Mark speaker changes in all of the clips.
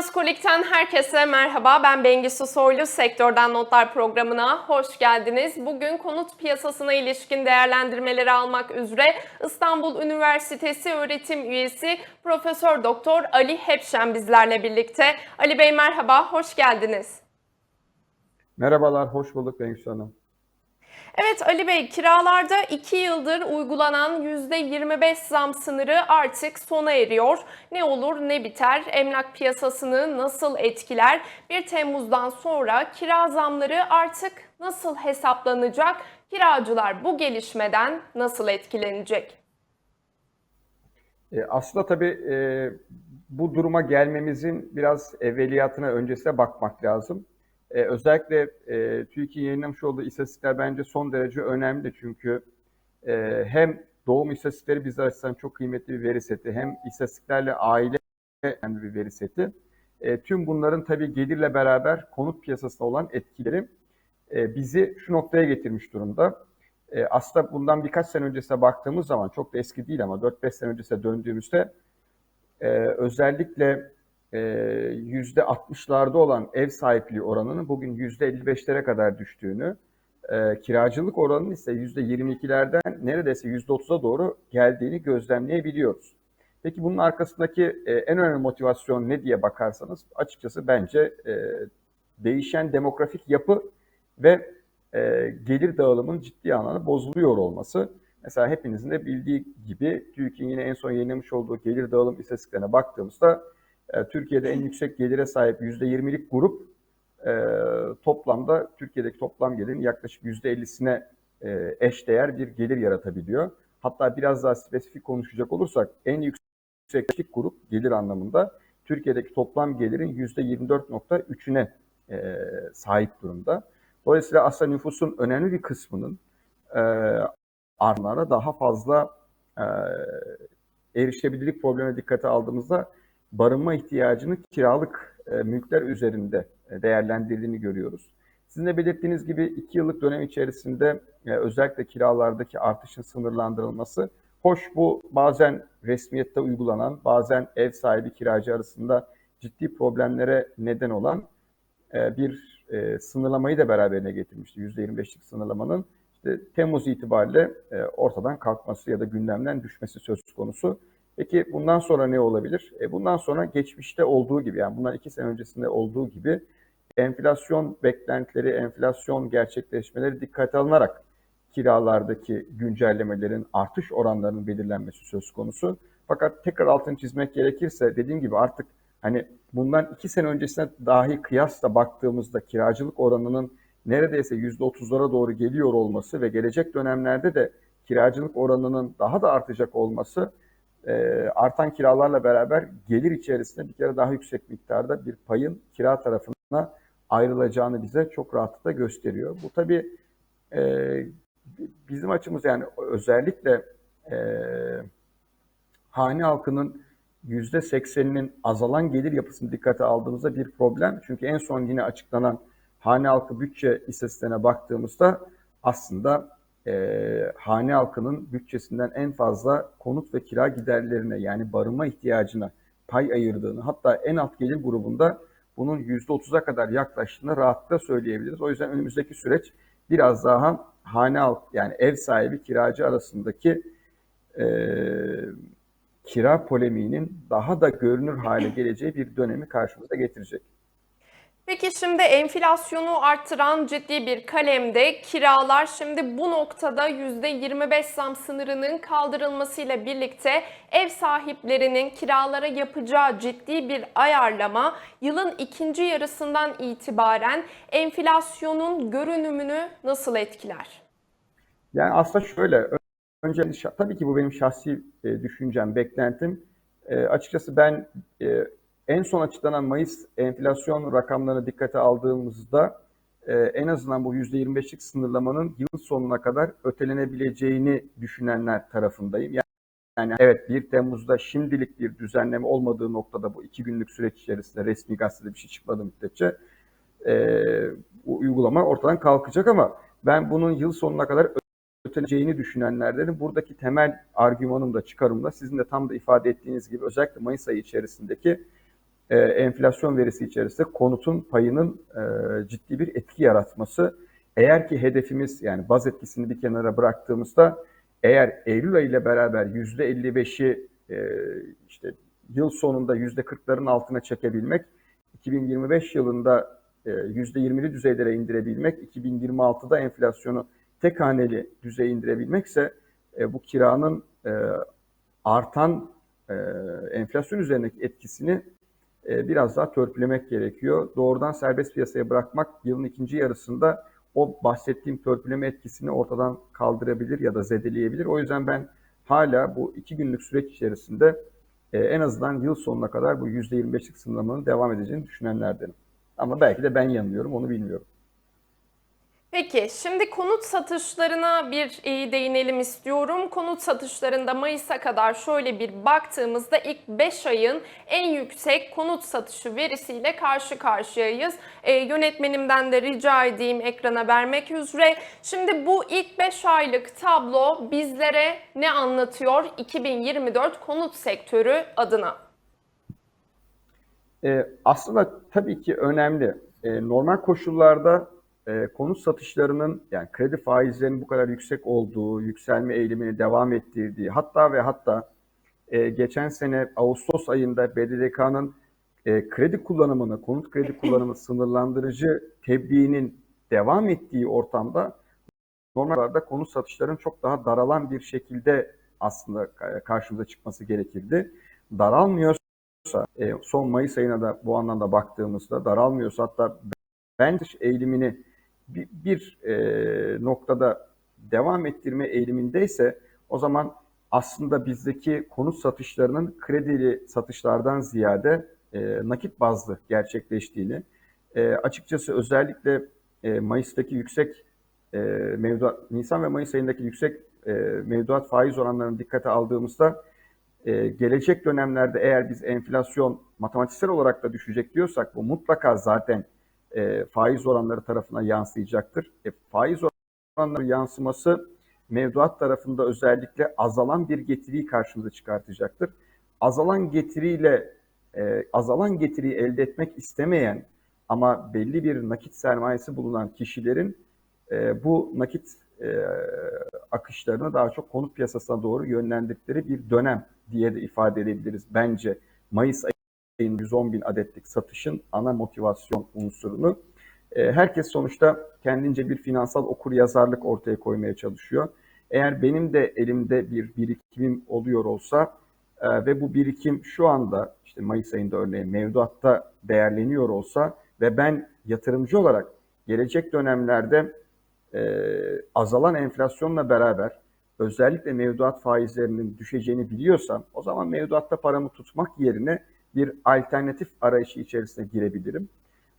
Speaker 1: Transkolik'ten herkese merhaba. Ben Bengisu Soylu. Sektörden Notlar programına hoş geldiniz. Bugün konut piyasasına ilişkin değerlendirmeleri almak üzere İstanbul Üniversitesi öğretim üyesi Profesör Doktor Ali Hepşen bizlerle birlikte. Ali Bey merhaba, hoş geldiniz.
Speaker 2: Merhabalar, hoş bulduk Bengisu Hanım.
Speaker 1: Evet Ali Bey, kiralarda 2 yıldır uygulanan %25 zam sınırı artık sona eriyor. Ne olur ne biter, emlak piyasasını nasıl etkiler? 1 Temmuz'dan sonra kira zamları artık nasıl hesaplanacak? Kiracılar bu gelişmeden nasıl etkilenecek?
Speaker 2: E, aslında tabii e, bu duruma gelmemizin biraz evveliyatına, öncesine bakmak lazım. E, özellikle e, TÜİK'in yayınlamış olduğu istatistikler bence son derece önemli çünkü e, hem doğum istatistikleri bizler açısından çok kıymetli bir veri seti, hem istatistiklerle aile önemli bir veri seti. E, tüm bunların tabii gelirle beraber konut piyasasına olan etkileri e, bizi şu noktaya getirmiş durumda. E, aslında bundan birkaç sene öncesine baktığımız zaman çok da eski değil ama 4-5 sene öncesine döndüğümüzde e, özellikle yüzde 60'larda olan ev sahipliği oranının bugün yüzde 55'lere kadar düştüğünü, e, kiracılık oranının ise yüzde 22'lerden neredeyse yüzde 30'a doğru geldiğini gözlemleyebiliyoruz. Peki bunun arkasındaki e, en önemli motivasyon ne diye bakarsanız açıkçası bence e, değişen demografik yapı ve e, gelir dağılımının ciddi anlamda bozuluyor olması. Mesela hepinizin de bildiği gibi TÜİK'in yine en son yayınlamış olduğu gelir dağılım istatistiklerine baktığımızda e, Türkiye'de en yüksek gelire sahip %20'lik grup e, toplamda Türkiye'deki toplam gelirin yaklaşık %50'sine e, eşdeğer bir gelir yaratabiliyor. Hatta biraz daha spesifik konuşacak olursak en yüksek grup gelir anlamında Türkiye'deki toplam gelirin %24.3'üne e, sahip durumda. Dolayısıyla aslında nüfusun önemli bir kısmının e, artmalara daha fazla e, erişebilirlik problemine dikkate aldığımızda barınma ihtiyacını kiralık e, mülkler üzerinde e, değerlendirdiğini görüyoruz. Sizin de belirttiğiniz gibi iki yıllık dönem içerisinde e, özellikle kiralardaki artışın sınırlandırılması hoş bu bazen resmiyette uygulanan bazen ev sahibi kiracı arasında ciddi problemlere neden olan e, bir e, sınırlamayı da beraberine getirmişti. %25'lik sınırlamanın işte Temmuz itibariyle e, ortadan kalkması ya da gündemden düşmesi söz konusu. Peki bundan sonra ne olabilir? E bundan sonra geçmişte olduğu gibi yani bundan iki sene öncesinde olduğu gibi enflasyon beklentileri, enflasyon gerçekleşmeleri dikkate alınarak kiralardaki güncellemelerin, artış oranlarının belirlenmesi söz konusu. Fakat tekrar altını çizmek gerekirse dediğim gibi artık hani bundan iki sene öncesine dahi kıyasla baktığımızda kiracılık oranının neredeyse yüzde otuzlara doğru geliyor olması ve gelecek dönemlerde de kiracılık oranının daha da artacak olması e, artan kiralarla beraber gelir içerisinde bir kere daha yüksek miktarda bir payın kira tarafına ayrılacağını bize çok rahatlıkla gösteriyor. Bu tabii e, bizim açımız yani özellikle e, hane halkının yüzde sekseninin azalan gelir yapısını dikkate aldığımızda bir problem. Çünkü en son yine açıklanan hane halkı bütçe istatistiklerine baktığımızda aslında e, hane halkının bütçesinden en fazla konut ve kira giderlerine yani barınma ihtiyacına pay ayırdığını hatta en alt gelir grubunda bunun %30'a kadar yaklaştığını rahatlıkla söyleyebiliriz. O yüzden önümüzdeki süreç biraz daha hane halk yani ev sahibi kiracı arasındaki e, kira polemiğinin daha da görünür hale geleceği bir dönemi karşımıza getirecek.
Speaker 1: Peki şimdi enflasyonu arttıran ciddi bir kalemde kiralar şimdi bu noktada %25 zam sınırının kaldırılmasıyla birlikte ev sahiplerinin kiralara yapacağı ciddi bir ayarlama yılın ikinci yarısından itibaren enflasyonun görünümünü nasıl etkiler?
Speaker 2: Yani aslında şöyle, önce tabii ki bu benim şahsi e, düşüncem, beklentim. E, açıkçası ben e, en son açıklanan Mayıs enflasyon rakamlarına dikkate aldığımızda e, en azından bu %25'lik sınırlamanın yıl sonuna kadar ötelenebileceğini düşünenler tarafındayım. Yani, yani evet 1 Temmuz'da şimdilik bir düzenleme olmadığı noktada bu iki günlük süreç içerisinde resmi gazetede bir şey çıkmadı müddetçe e, bu uygulama ortadan kalkacak ama ben bunun yıl sonuna kadar öteleyeceğini düşünenlerdenim. Buradaki temel argümanım da çıkarımda sizin de tam da ifade ettiğiniz gibi özellikle Mayıs ayı içerisindeki e, enflasyon verisi içerisinde konutun payının e, ciddi bir etki yaratması. Eğer ki hedefimiz yani baz etkisini bir kenara bıraktığımızda eğer Eylül ayı ile beraber %55'i e, işte yıl sonunda %40'ların altına çekebilmek, 2025 yılında e, %20'li düzeylere indirebilmek, 2026'da enflasyonu tek haneli düzeye indirebilmekse e, bu kiranın e, artan e, enflasyon üzerindeki etkisini biraz daha törpülemek gerekiyor. Doğrudan serbest piyasaya bırakmak yılın ikinci yarısında o bahsettiğim törpüleme etkisini ortadan kaldırabilir ya da zedeleyebilir. O yüzden ben hala bu iki günlük süreç içerisinde e, en azından yıl sonuna kadar bu %25'lik sınırlamanın devam edeceğini düşünenlerdenim. Ama belki de ben yanılıyorum, onu bilmiyorum.
Speaker 1: Peki şimdi konut satışlarına bir e, değinelim istiyorum. Konut satışlarında Mayıs'a kadar şöyle bir baktığımızda ilk 5 ayın en yüksek konut satışı verisiyle karşı karşıyayız. E, yönetmenimden de rica edeyim ekrana vermek üzere. Şimdi bu ilk 5 aylık tablo bizlere ne anlatıyor 2024 konut sektörü adına?
Speaker 2: E, aslında tabii ki önemli. E, normal koşullarda e, konut satışlarının yani kredi faizlerinin bu kadar yüksek olduğu, yükselme eğilimini devam ettirdiği, hatta ve hatta e, geçen sene Ağustos ayında BDDK'nın e, kredi kullanımını, konut kredi kullanımı sınırlandırıcı tebliğinin devam ettiği ortamda normalde konut satışlarının çok daha daralan bir şekilde aslında karşımıza çıkması gerekirdi. Daralmıyorsa, e, son Mayıs ayına da bu anlamda baktığımızda daralmıyorsa hatta bence eğilimini bir, bir e, noktada devam ettirme eğilimindeyse o zaman aslında bizdeki konut satışlarının kredili satışlardan ziyade e, nakit bazlı gerçekleştiğini, e, açıkçası özellikle e, Mayıs'taki yüksek e, mevduat, Nisan ve Mayıs ayındaki yüksek e, mevduat faiz oranlarını dikkate aldığımızda e, gelecek dönemlerde eğer biz enflasyon matematiksel olarak da düşecek diyorsak bu mutlaka zaten e, faiz oranları tarafına yansıyacaktır. E, faiz oranları yansıması mevduat tarafında özellikle azalan bir getiriyi karşımıza çıkartacaktır. Azalan getiriyle e, azalan getiriyi elde etmek istemeyen ama belli bir nakit sermayesi bulunan kişilerin e, bu nakit e, akışlarını daha çok konut piyasasına doğru yönlendirdikleri bir dönem diye de ifade edebiliriz. Bence Mayıs ayının 110 bin adetlik satışın ana motivasyon unsurunu. E, herkes sonuçta kendince bir finansal okur yazarlık ortaya koymaya çalışıyor. Eğer benim de elimde bir birikimim oluyor olsa e, ve bu birikim şu anda işte Mayıs ayında örneğin mevduatta değerleniyor olsa ve ben yatırımcı olarak gelecek dönemlerde e, azalan enflasyonla beraber özellikle mevduat faizlerinin düşeceğini biliyorsam o zaman mevduatta paramı tutmak yerine bir alternatif arayışı içerisine girebilirim.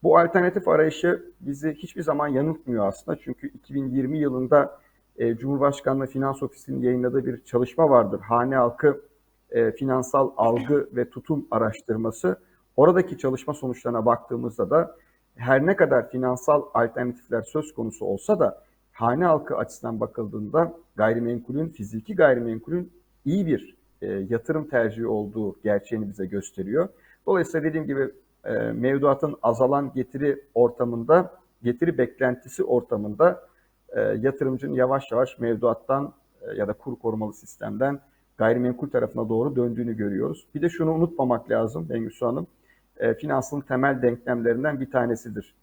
Speaker 2: Bu alternatif arayışı bizi hiçbir zaman yanıltmıyor aslında. Çünkü 2020 yılında e, Cumhurbaşkanlığı Finans Ofisi'nin yayınladığı bir çalışma vardır. Hane halkı e, finansal algı ve tutum araştırması. Oradaki çalışma sonuçlarına baktığımızda da her ne kadar finansal alternatifler söz konusu olsa da hane halkı açısından bakıldığında gayrimenkulün, fiziki gayrimenkulün iyi bir e, yatırım tercihi olduğu gerçeğini bize gösteriyor. Dolayısıyla dediğim gibi e, mevduatın azalan getiri ortamında, getiri beklentisi ortamında e, yatırımcının yavaş yavaş mevduattan ya da kur korumalı sistemden gayrimenkul tarafına doğru döndüğünü görüyoruz. Bir de şunu unutmamak lazım Bengüsü Hanım. Finansın temel denklemlerinden bir tanesidir.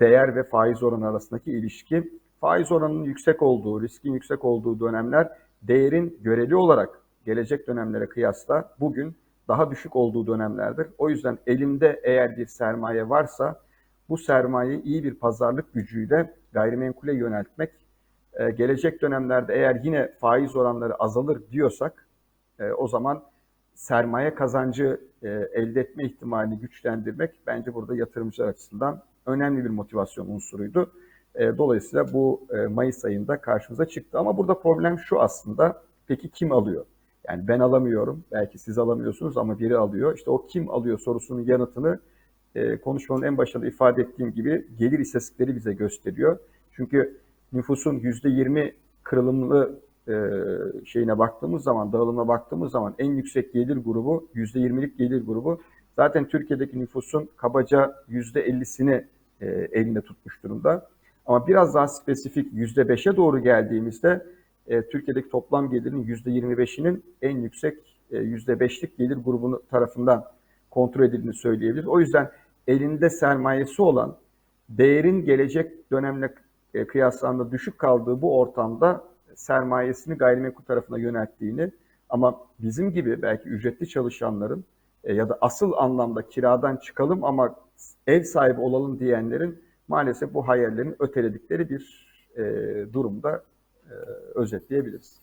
Speaker 2: Değer ve faiz oranı arasındaki ilişki. Faiz oranının yüksek olduğu, riskin yüksek olduğu dönemler değerin göreli olarak gelecek dönemlere kıyasla bugün daha düşük olduğu dönemlerdir. O yüzden elimde eğer bir sermaye varsa bu sermayeyi iyi bir pazarlık gücüyle gayrimenkule yöneltmek, e, gelecek dönemlerde eğer yine faiz oranları azalır diyorsak e, o zaman sermaye kazancı e, elde etme ihtimalini güçlendirmek bence burada yatırımcılar açısından önemli bir motivasyon unsuruydu. Dolayısıyla bu Mayıs ayında karşımıza çıktı. Ama burada problem şu aslında, peki kim alıyor? Yani ben alamıyorum, belki siz alamıyorsunuz ama biri alıyor. İşte o kim alıyor sorusunun yanıtını e, konuşmanın en başında ifade ettiğim gibi gelir istatistikleri bize gösteriyor. Çünkü nüfusun %20 kırılımlı e, şeyine baktığımız zaman, dağılımına baktığımız zaman en yüksek gelir grubu, %20'lik gelir grubu zaten Türkiye'deki nüfusun kabaca %50'sini e, elinde tutmuş durumda. Ama biraz daha spesifik %5'e doğru geldiğimizde e, Türkiye'deki toplam gelirin %25'inin en yüksek e, %5'lik gelir grubunu tarafından kontrol edildiğini söyleyebiliriz. O yüzden elinde sermayesi olan değerin gelecek dönemle e, kıyaslandığında düşük kaldığı bu ortamda sermayesini gayrimenkul tarafına yönelttiğini ama bizim gibi belki ücretli çalışanların e, ya da asıl anlamda kiradan çıkalım ama ev sahibi olalım diyenlerin maalesef bu hayallerini öteledikleri bir e, durumda özetleyebiliriz.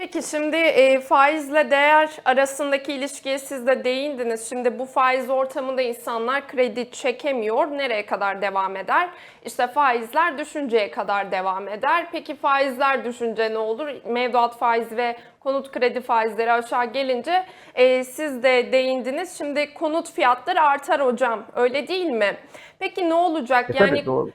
Speaker 1: Peki şimdi e, faizle değer arasındaki ilişkiye siz de değindiniz. Şimdi bu faiz ortamında insanlar kredi çekemiyor. Nereye kadar devam eder? İşte faizler düşünceye kadar devam eder. Peki faizler düşünce ne olur? Mevduat faizi ve konut kredi faizleri aşağı gelince e, siz de değindiniz. Şimdi konut fiyatları artar hocam. Öyle değil mi? Peki ne olacak?
Speaker 2: E,
Speaker 1: yani
Speaker 2: doğru.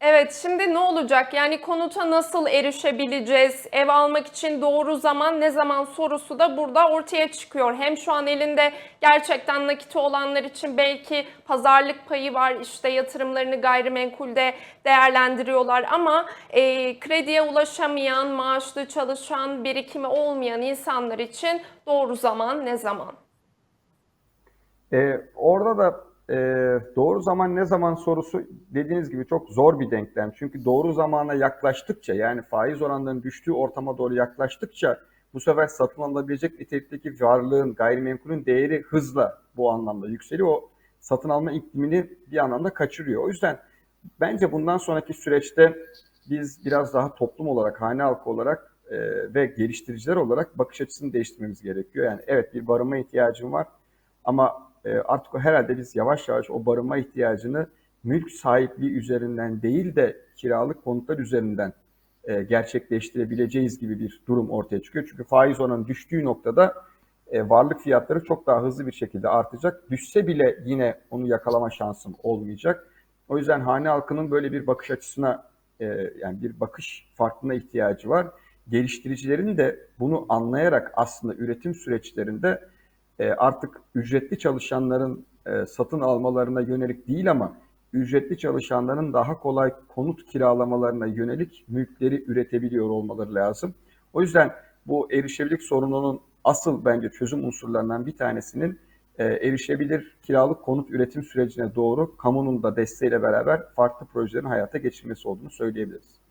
Speaker 1: Evet, şimdi ne olacak? Yani konuta nasıl erişebileceğiz? Ev almak için doğru zaman ne zaman sorusu da burada ortaya çıkıyor. Hem şu an elinde gerçekten nakiti olanlar için belki pazarlık payı var. İşte yatırımlarını gayrimenkulde değerlendiriyorlar ama e, krediye ulaşamayan, maaşlı çalışan, birikimi olmayan insanlar için doğru zaman ne zaman?
Speaker 2: Ee, orada da e, doğru zaman ne zaman sorusu dediğiniz gibi çok zor bir denklem. Çünkü doğru zamana yaklaştıkça yani faiz oranlarının düştüğü ortama doğru yaklaştıkça bu sefer satın alınabilecek nitelikteki varlığın, gayrimenkulün değeri hızla bu anlamda yükseliyor. O satın alma iklimini bir anlamda kaçırıyor. O yüzden bence bundan sonraki süreçte biz biraz daha toplum olarak, hane halkı olarak e, ve geliştiriciler olarak bakış açısını değiştirmemiz gerekiyor. Yani evet bir barınma ihtiyacım var ama artık o herhalde biz yavaş yavaş o barınma ihtiyacını mülk sahipliği üzerinden değil de kiralık konutlar üzerinden e, gerçekleştirebileceğiz gibi bir durum ortaya çıkıyor. Çünkü faiz oranı düştüğü noktada e, varlık fiyatları çok daha hızlı bir şekilde artacak. Düşse bile yine onu yakalama şansım olmayacak. O yüzden hane halkının böyle bir bakış açısına e, yani bir bakış farklına ihtiyacı var. Geliştiricilerin de bunu anlayarak aslında üretim süreçlerinde e, artık ücretli çalışanların e, satın almalarına yönelik değil ama ücretli çalışanların daha kolay konut kiralamalarına yönelik mülkleri üretebiliyor olmaları lazım. O yüzden bu erişebilirlik sorununun asıl bence çözüm unsurlarından bir tanesinin e, erişebilir kiralık konut üretim sürecine doğru kamunun da desteğiyle beraber farklı projelerin hayata geçirilmesi olduğunu söyleyebiliriz.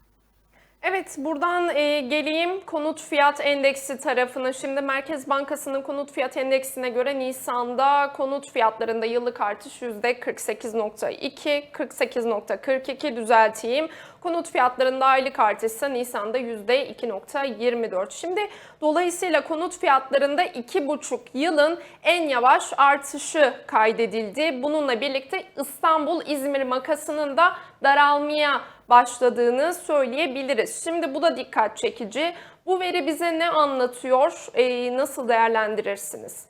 Speaker 1: Evet, buradan e, geleyim konut fiyat endeksi tarafına. Şimdi Merkez Bankası'nın konut fiyat endeksine göre Nisan'da konut fiyatlarında yıllık artış %48.2, 48.42 düzelteyim. Konut fiyatlarında aylık artış ise Nisan'da %2.24. Şimdi dolayısıyla konut fiyatlarında 2,5 yılın en yavaş artışı kaydedildi. Bununla birlikte İstanbul-İzmir makasının da daralmaya başladığını söyleyebiliriz. Şimdi bu da dikkat çekici. Bu veri bize ne anlatıyor? Ee, nasıl değerlendirirsiniz?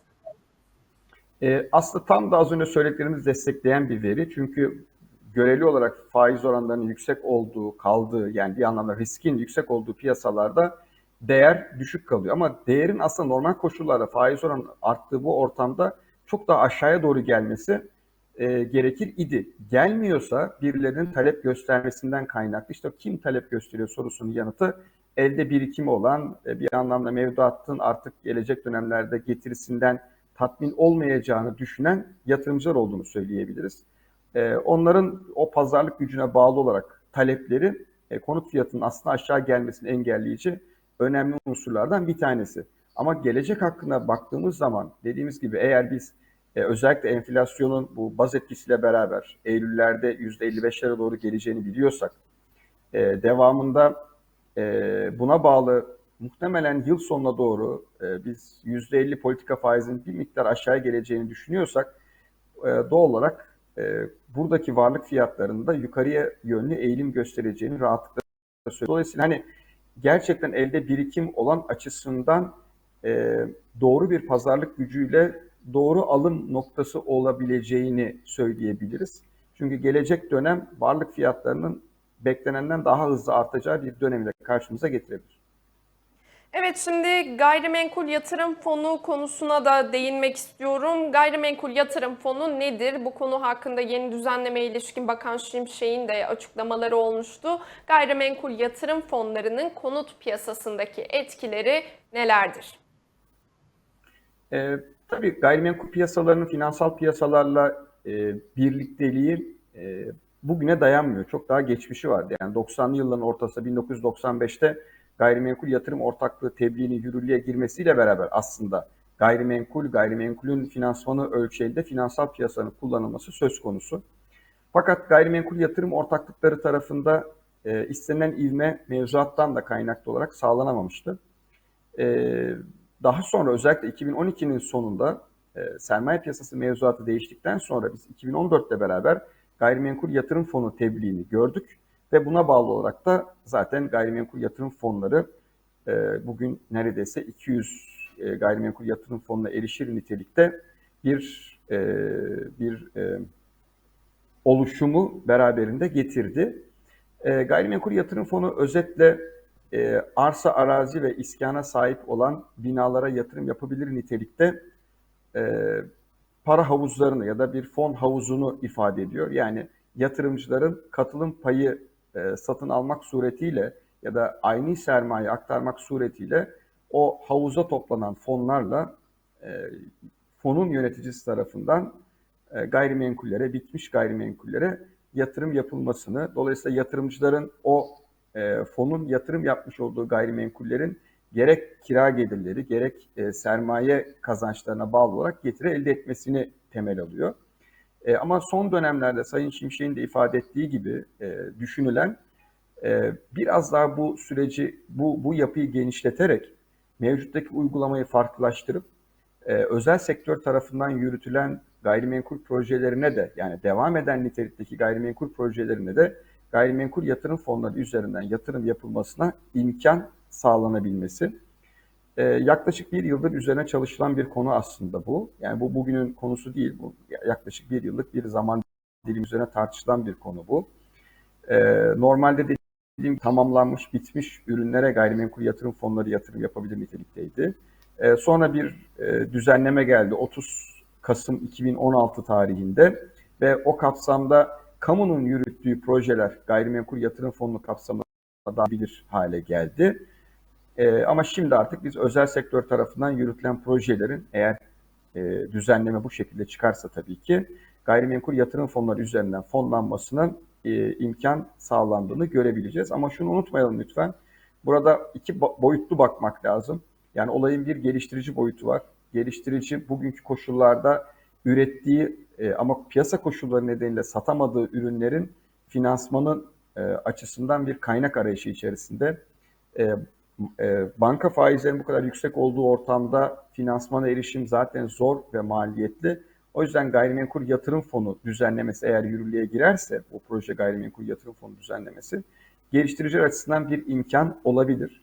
Speaker 2: E, aslında tam da az önce söylediklerimizi destekleyen bir veri. Çünkü göreli olarak faiz oranlarının yüksek olduğu, kaldığı yani bir anlamda riskin yüksek olduğu piyasalarda değer düşük kalıyor. Ama değerin aslında normal koşullarda faiz oranı arttığı bu ortamda çok daha aşağıya doğru gelmesi e, gerekir idi. Gelmiyorsa birilerinin talep göstermesinden kaynaklı. İşte kim talep gösteriyor sorusunun yanıtı elde birikimi olan e, bir anlamda mevduatın artık gelecek dönemlerde getirisinden tatmin olmayacağını düşünen yatırımcılar olduğunu söyleyebiliriz. E, onların o pazarlık gücüne bağlı olarak talepleri e, konut fiyatının aslında aşağı gelmesini engelleyici önemli unsurlardan bir tanesi. Ama gelecek hakkında baktığımız zaman dediğimiz gibi eğer biz e, özellikle enflasyonun bu baz etkisiyle beraber Eylül'lerde %55'lere doğru geleceğini biliyorsak, e, devamında e, buna bağlı muhtemelen yıl sonuna doğru e, biz %50 politika faizinin bir miktar aşağıya geleceğini düşünüyorsak, e, doğal olarak e, buradaki varlık fiyatlarında yukarıya yönlü eğilim göstereceğini rahatlıkla söylüyoruz. Dolayısıyla hani gerçekten elde birikim olan açısından e, doğru bir pazarlık gücüyle doğru alım noktası olabileceğini söyleyebiliriz. Çünkü gelecek dönem varlık fiyatlarının beklenenden daha hızlı artacağı bir dönemi de karşımıza getirebilir.
Speaker 1: Evet şimdi gayrimenkul yatırım fonu konusuna da değinmek istiyorum. Gayrimenkul yatırım fonu nedir? Bu konu hakkında yeni düzenleme ilişkin Bakan Şimşek'in de açıklamaları olmuştu. Gayrimenkul yatırım fonlarının konut piyasasındaki etkileri nelerdir?
Speaker 2: E, tabii gayrimenkul piyasalarının finansal piyasalarla e, birlikteliği e, bugüne dayanmıyor. Çok daha geçmişi vardı. Yani 90'lı yılların ortası 1995'te gayrimenkul yatırım ortaklığı tebliğinin yürürlüğe girmesiyle beraber aslında gayrimenkul, gayrimenkulün finansmanı ölçeğinde finansal piyasanın kullanılması söz konusu. Fakat gayrimenkul yatırım ortaklıkları tarafında e, istenilen ivme mevzuattan da kaynaklı olarak sağlanamamıştı. E, daha sonra özellikle 2012'nin sonunda e, sermaye piyasası mevzuatı değiştikten sonra biz 2014'te beraber gayrimenkul yatırım fonu tebliğini gördük ve buna bağlı olarak da zaten gayrimenkul yatırım fonları e, bugün neredeyse 200 e, gayrimenkul yatırım fonuna erişir nitelikte bir e, bir e, oluşumu beraberinde getirdi. E, gayrimenkul yatırım fonu özetle e, arsa, arazi ve iskana sahip olan binalara yatırım yapabilir nitelikte e, para havuzlarını ya da bir fon havuzunu ifade ediyor. Yani yatırımcıların katılım payı e, satın almak suretiyle ya da aynı sermaye aktarmak suretiyle o havuza toplanan fonlarla e, fonun yöneticisi tarafından e, gayrimenkullere, bitmiş gayrimenkullere yatırım yapılmasını, dolayısıyla yatırımcıların o e, fonun yatırım yapmış olduğu gayrimenkullerin gerek kira gelirleri, gerek e, sermaye kazançlarına bağlı olarak getiri elde etmesini temel alıyor. E, ama son dönemlerde Sayın Şimşek'in de ifade ettiği gibi e, düşünülen e, biraz daha bu süreci, bu, bu yapıyı genişleterek mevcuttaki uygulamayı farklılaştırıp e, özel sektör tarafından yürütülen gayrimenkul projelerine de yani devam eden nitelikteki gayrimenkul projelerine de gayrimenkul yatırım fonları üzerinden yatırım yapılmasına imkan sağlanabilmesi. Ee, yaklaşık bir yıldır üzerine çalışılan bir konu aslında bu. Yani bu bugünün konusu değil. Bu yaklaşık bir yıllık bir zaman dilim üzerine tartışılan bir konu bu. Ee, normalde dediğim tamamlanmış, bitmiş ürünlere gayrimenkul yatırım fonları yatırım yapabilir nitelikteydi. Ee, sonra bir e, düzenleme geldi 30 Kasım 2016 tarihinde ve o kapsamda kamunun yürüttüğü projeler gayrimenkul yatırım fonu kapsamında bilir hale geldi. E, ama şimdi artık biz özel sektör tarafından yürütülen projelerin eğer e, düzenleme bu şekilde çıkarsa tabii ki gayrimenkul yatırım fonları üzerinden fonlanmasının e, imkan sağlandığını görebileceğiz. Ama şunu unutmayalım lütfen. Burada iki boyutlu bakmak lazım. Yani olayın bir geliştirici boyutu var. Geliştirici bugünkü koşullarda ürettiği e, ama piyasa koşulları nedeniyle satamadığı ürünlerin finansmanın e, açısından bir kaynak arayışı içerisinde. E, e, banka faizlerinin bu kadar yüksek olduğu ortamda finansmana erişim zaten zor ve maliyetli. O yüzden gayrimenkul yatırım fonu düzenlemesi eğer yürürlüğe girerse, bu proje gayrimenkul yatırım fonu düzenlemesi, geliştiriciler açısından bir imkan olabilir.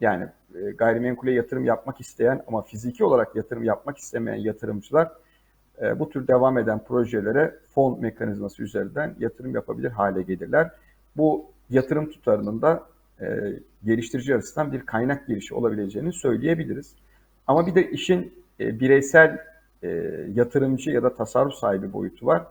Speaker 2: Yani e, gayrimenkule yatırım yapmak isteyen ama fiziki olarak yatırım yapmak istemeyen yatırımcılar e, bu tür devam eden projelere fon mekanizması üzerinden yatırım yapabilir hale gelirler. Bu yatırım tutarının da e, geliştirici açısından bir kaynak girişi olabileceğini söyleyebiliriz. Ama bir de işin e, bireysel e, yatırımcı ya da tasarruf sahibi boyutu var.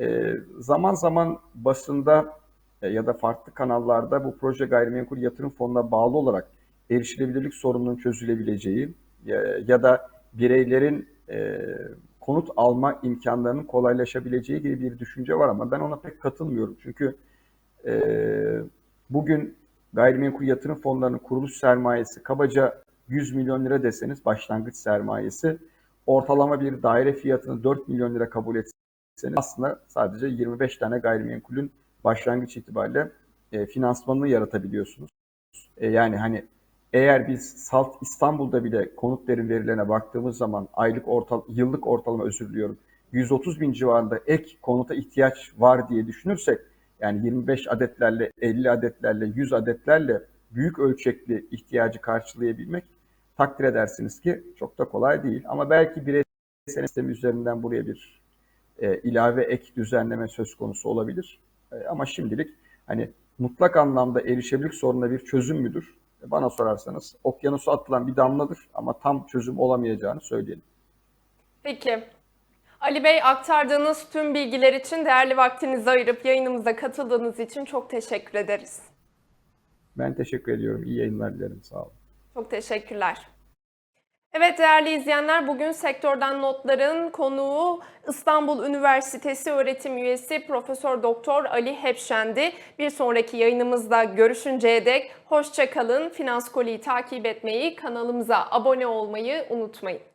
Speaker 2: E, zaman zaman basında e, ya da farklı kanallarda bu proje gayrimenkul yatırım fonuna bağlı olarak erişilebilirlik sorununun çözülebileceği ya, ya da bireylerin e, konut alma imkanlarının kolaylaşabileceği gibi bir düşünce var ama ben ona pek katılmıyorum. Çünkü e, bugün gayrimenkul yatırım fonlarının kuruluş sermayesi kabaca 100 milyon lira deseniz başlangıç sermayesi ortalama bir daire fiyatını 4 milyon lira kabul etseniz aslında sadece 25 tane gayrimenkulün başlangıç itibariyle e, finansmanını yaratabiliyorsunuz. E, yani hani eğer biz Salt İstanbul'da bile konut derin verilerine baktığımız zaman aylık ortal yıllık ortalama özür diliyorum 130 bin civarında ek konuta ihtiyaç var diye düşünürsek yani 25 adetlerle 50 adetlerle 100 adetlerle büyük ölçekli ihtiyacı karşılayabilmek takdir edersiniz ki çok da kolay değil. Ama belki bireysel sistemi üzerinden buraya bir e, ilave ek düzenleme söz konusu olabilir. E, ama şimdilik hani mutlak anlamda erişebilirlik sorununa bir çözüm müdür? Bana sorarsanız okyanusa atılan bir damladır ama tam çözüm olamayacağını söyleyelim.
Speaker 1: Peki. Ali Bey aktardığınız tüm bilgiler için değerli vaktinizi ayırıp yayınımıza katıldığınız için çok teşekkür ederiz.
Speaker 2: Ben teşekkür ediyorum. İyi yayınlar dilerim. Sağ olun.
Speaker 1: Çok teşekkürler. Evet değerli izleyenler bugün sektörden notların konuğu İstanbul Üniversitesi öğretim üyesi Profesör Doktor Ali Hepşendi. Bir sonraki yayınımızda görüşünceye dek hoşça kalın. Finans Koli'yi takip etmeyi, kanalımıza abone olmayı unutmayın.